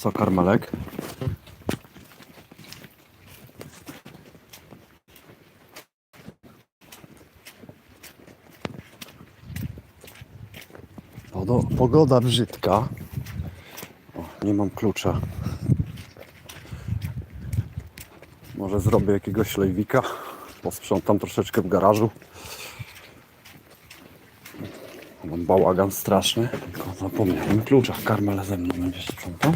Co, karmelek? Pogoda brzydka. O, nie mam klucza. Może zrobię jakiegoś lejwika. Posprzątam troszeczkę w garażu. Mam bałagan straszny. Tylko zapomniałem klucza. Karmel ze mną będzie sprzątał.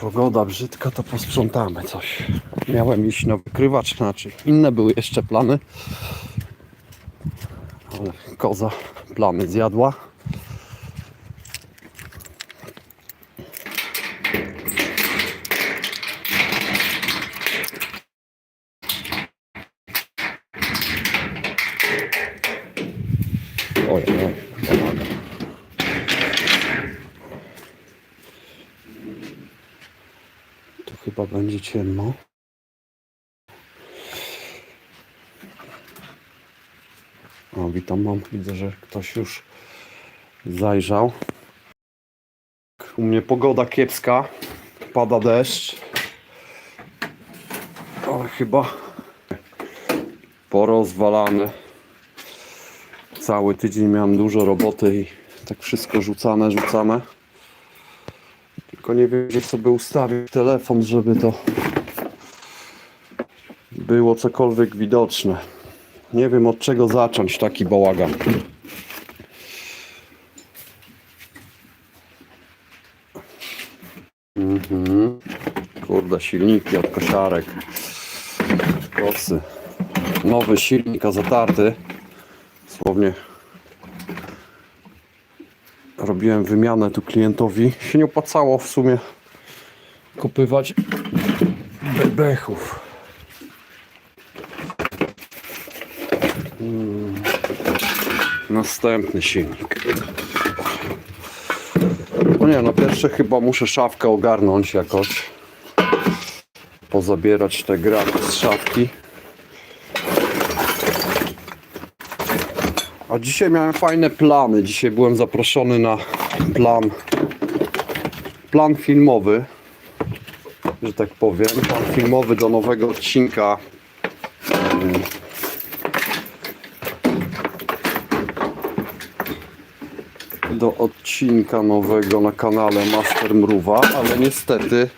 Pogoda brzydka, to posprzątamy coś. Miałem iść na wykrywacz, znaczy inne były jeszcze plany. Ale koza plany zjadła. Oj, oj, pomaga. Chyba będzie ciemno. O, witam, mam. Widzę, że ktoś już zajrzał. U mnie pogoda kiepska. Pada deszcz. Ale chyba porozwalany. Cały tydzień miałem dużo roboty i tak wszystko rzucane, rzucane. Tylko nie wiem, gdzie sobie ustawić telefon, żeby to było cokolwiek widoczne. Nie wiem od czego zacząć taki bałagan. Mhm. Kurde, silniki od kosiarek. Kosy. Nowy silnik, a zatarty. Słownie robiłem wymianę tu klientowi. Się nie opłacało w sumie kupywać bebechów. Następny silnik. No nie, no pierwsze chyba muszę szafkę ogarnąć jakoś. Pozabierać te graki z szafki. A dzisiaj miałem fajne plany. Dzisiaj byłem zaproszony na plan plan filmowy, że tak powiem. Plan filmowy do nowego odcinka. Do odcinka nowego na kanale Master Mruwa, ale niestety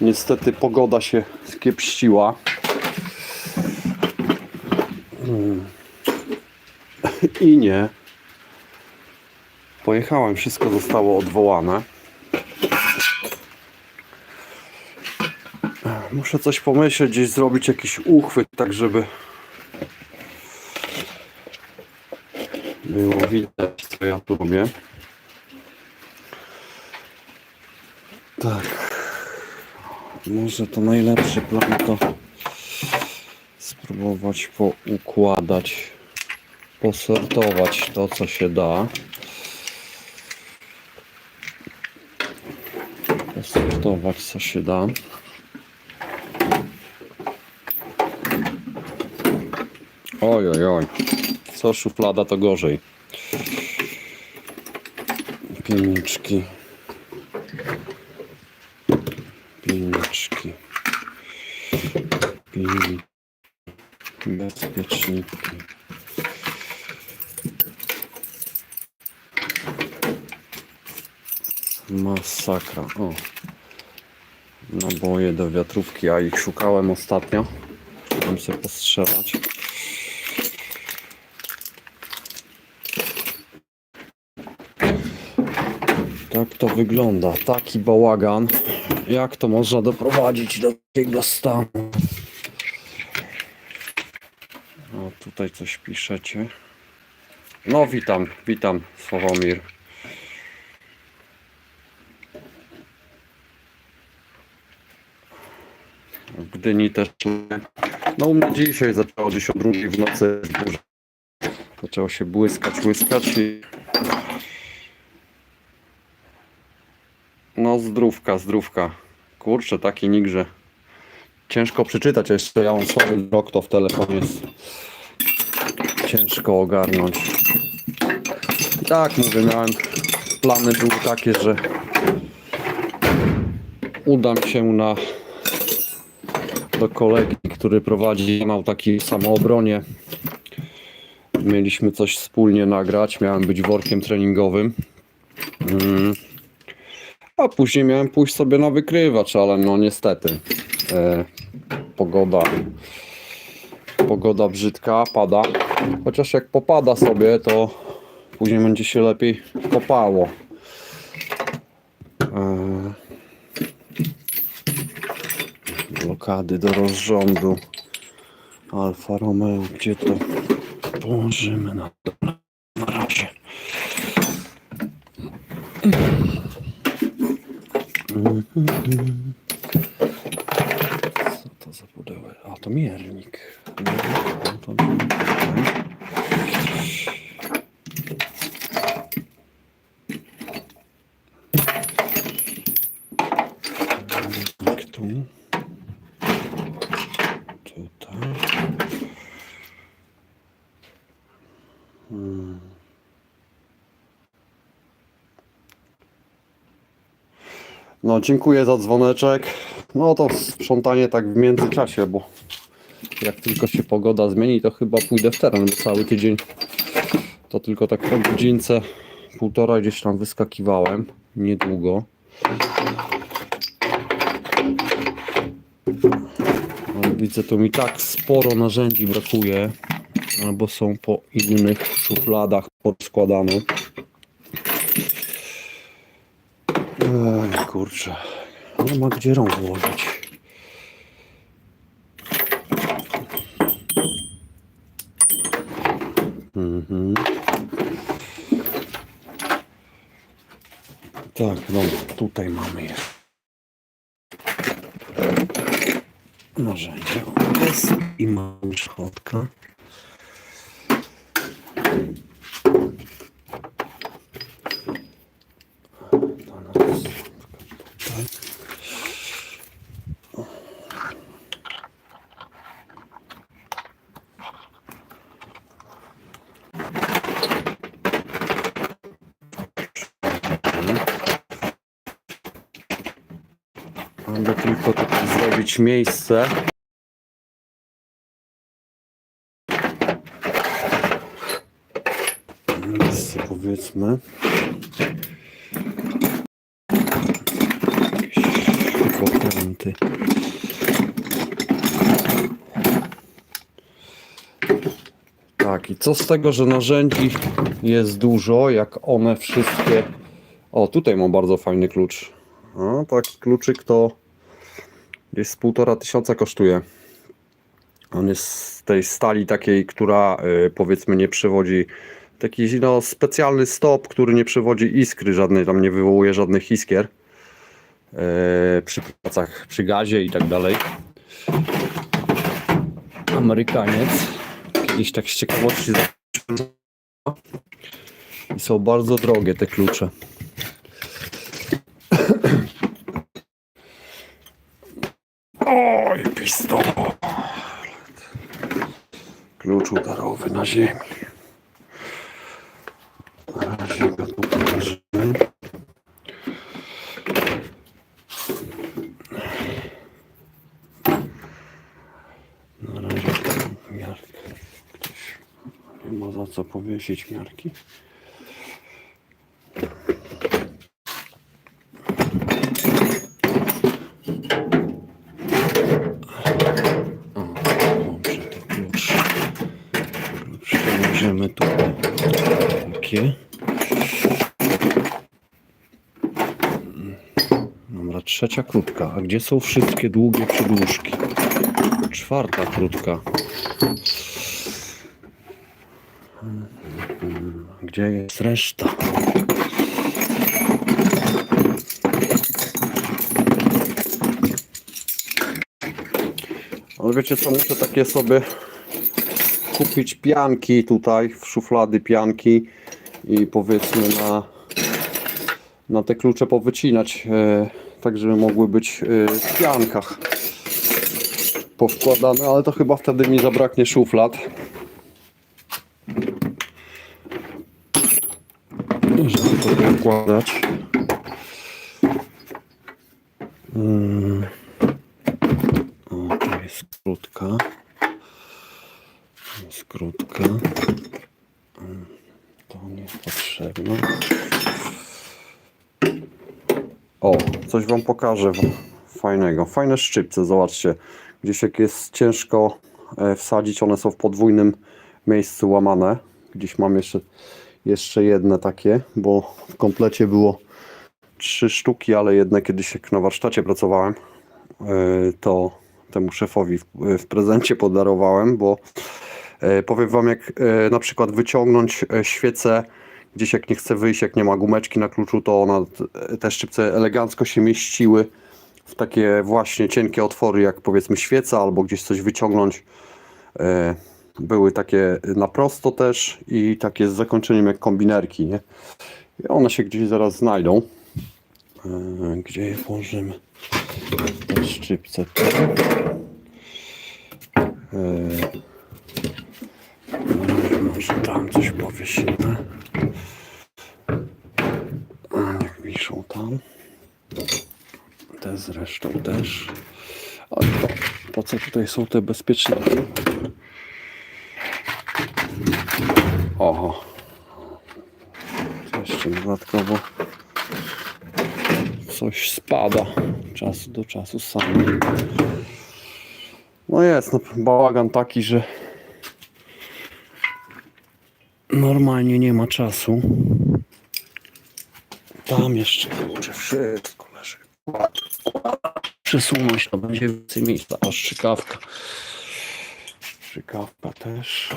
niestety pogoda się skiepściła. I nie. Pojechałem, wszystko zostało odwołane. Muszę coś pomyśleć, gdzieś zrobić jakiś uchwyt, tak żeby było widać, co ja tu. Tak. Może to najlepszy plan to spróbować poukładać posortować to, co się da. Posortować, co się da. Oj, oj, oj. Co szuflada, to gorzej. Pieniczki. Pieniczki. Bezpieczniki. Masakra. O. Naboje do wiatrówki, a ich szukałem ostatnio. Chciałem sobie postrzelać. Tak to wygląda. Taki bałagan. Jak to można doprowadzić do takiego stanu? O, tutaj coś piszecie. No, witam, witam, Sławomir. W Gdyni też. No u mnie dzisiaj zaczęło gdzieś o drugiej w nocy. Zaczęło się błyskać, błyskać i No zdrówka, zdrówka. Kurczę, taki nick, że ciężko przeczytać, jeszcze ja mam słaby wzrok, to w telefonie jest ciężko ogarnąć. Tak mówię, miałem plany były takie, że udam się na do kolegi, który prowadzi kanał taki samoobronie. Mieliśmy coś wspólnie nagrać, miałem być workiem treningowym. Mm. A później miałem pójść sobie na wykrywacz, ale no niestety e, pogoda pogoda brzydka, pada. Chociaż jak popada sobie, to później będzie się lepiej kopało. E, blokady do rozrządu. Alfa Romeo, gdzie to położymy na, na razie. Co to za pudełek? A to miernik. No, to miernik. Miernik tu. Tutaj. Hmm. No, dziękuję za dzwoneczek. No to sprzątanie tak w międzyczasie, bo jak tylko się pogoda zmieni, to chyba pójdę w teren, cały tydzień to tylko tak po godzince, półtora gdzieś tam wyskakiwałem. Niedługo. Ale widzę, tu mi tak sporo narzędzi brakuje, albo są po innych szufladach podskładane. Ej, kurczę. Nie ma gdzie rąk włożyć. Mhm. Tak, no tutaj mamy je. Narzędzie jest i mam szczotka. Mamy tylko tutaj zrobić miejsce. Miejsce powiedzmy. Tak, i co z tego, że narzędzi jest dużo, jak one wszystkie... O, tutaj mam bardzo fajny klucz. O, taki kluczyk to z półtora tysiąca kosztuje. On jest z tej stali takiej, która y, powiedzmy nie przewodzi taki no, specjalny stop, który nie przewodzi iskry żadnej, tam nie wywołuje żadnych iskier y, przy pracach, przy gazie i tak dalej. Amerykaniec. Kiedyś tak z ciekawości i są bardzo drogie te klucze. Oj, pistolet. Klucz udarowy na ziemi. Na razie go tu położymy. Na razie. Ktoś nie ma za co powiesić miarki. O, dobrze, to klucz. Klucz możemy tutaj takie. Dobra, trzecia krótka. A gdzie są wszystkie długie przedłużki? Czwarta krótka. Gdzie jest reszta? Ale wiecie co, muszę takie sobie kupić pianki tutaj, w szuflady pianki i powiedzmy na na te klucze powycinać, e, tak żeby mogły być e, w piankach powkładane, ale to chyba wtedy mi zabraknie szuflad. Żeby to poukładać. Mm. O, to jest skrótka. Skrótka. Mm, To niepotrzebne. O, coś wam pokażę fajnego. Fajne szczypce, zobaczcie. Gdzieś jak jest ciężko e, wsadzić, one są w podwójnym miejscu łamane. Gdzieś mam jeszcze, jeszcze jedne takie, bo w komplecie było trzy sztuki, ale jedne kiedyś jak na warsztacie pracowałem, e, to temu szefowi w, prezencie podarowałem, bo e, powiem wam jak na przykład wyciągnąć świecę gdzieś jak nie chce wyjść, jak nie ma gumeczki na kluczu, to ona, te szczypce elegancko się mieściły w takie właśnie cienkie otwory, jak powiedzmy świeca, albo gdzieś coś wyciągnąć. E, Były takie na prosto też i takie z zakończeniem jak kombinerki, nie? I one się gdzieś zaraz znajdą. E, Gdzie je włożymy? Te szczypce tu. Może tam coś powiesimy. A, Niech wiszą tam. Te zresztą też. Po, po co tutaj są te bezpieczniki? Oho. Jeszcze dodatkowo coś spada czasu do czasu sam. No jest, no, bałagan taki, że normalnie nie ma czasu. Tam jeszcze kurczę, wszystko leży. Przesunąć to będzie więcej miejsca. O, strzykawka. Też.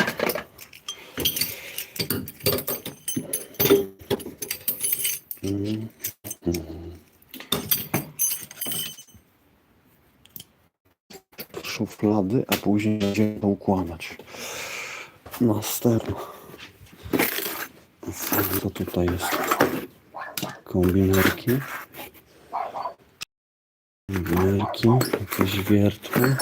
Szuflady, a później będziemy to układać. Następno. Co tutaj jest? kombinerki. Kombinerki, jakieś wiertły.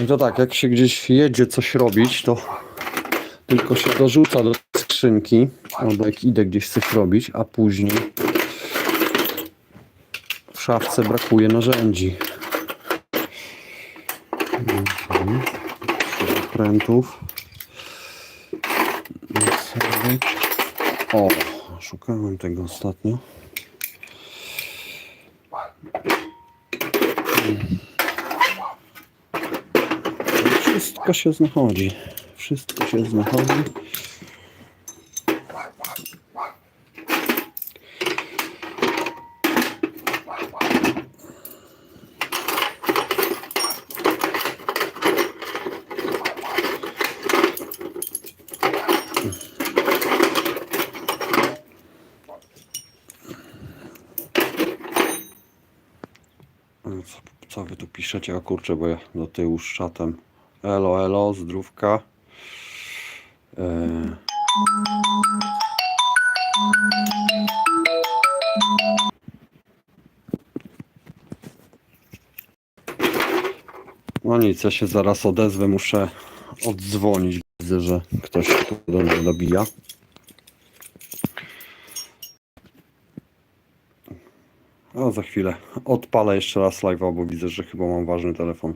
I to tak, jak się gdzieś jedzie coś robić, to tylko się dorzuca do skrzynki, albo jak idę gdzieś coś robić, a później w szafce brakuje narzędzi. Mhm Maseczek. O, szukałem tego ostatnio. Wszystko się znachodzi. Wszystko się znachodzi. Co, co wy tu piszecie? O kurczę, bo ja do tyłu z. Elo, elo, zdrówka. E... No nic, ja się zaraz odezwę, muszę oddzwonić. Widzę, że ktoś tu do mnie dobija. Za chwilę odpalę jeszcze raz live'a, bo widzę, że chyba mam ważny telefon.